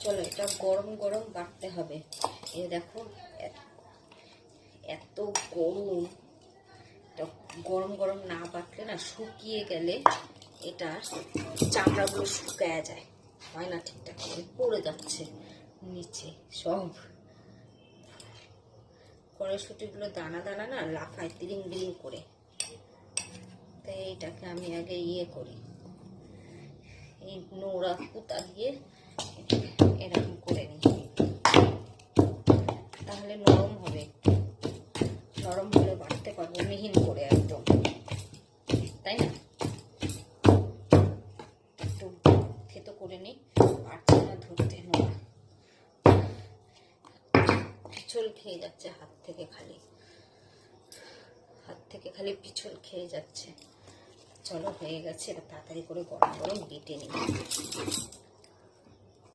চলো, এটা গরম গরম বাটতে হবে। এ দেখো, এত গরম। এটা গরম গরম না বাটলে না শুকিয়ে গেলে এটা চামড়াগুলো শুকায় যায়। হয় না ঠিকঠাক করে? পড়ে যাচ্ছে নিচে সব। কড়াইশুটিগুলো দানা দানা না লাফায় তিরিং বিরিং করে। তাই এইটাকে আমি আগে ইয়ে করি। এই নোড়া পুতা দিয়ে তাহলে নরম হবে নরম হলে বাটতে পারব, মিহিন করে একদম। তাই না? একটু থেতো করে নিই পারছি না ধরতে নোড়া পিছল খেয়ে যাচ্ছে হাত থেকে খালি। হাত থেকে খালি পিছল খেয়ে যাচ্ছে। চলো হয়ে গেছে, এবার তাড়াতাড়ি করে গরম গরম বেটে নিই।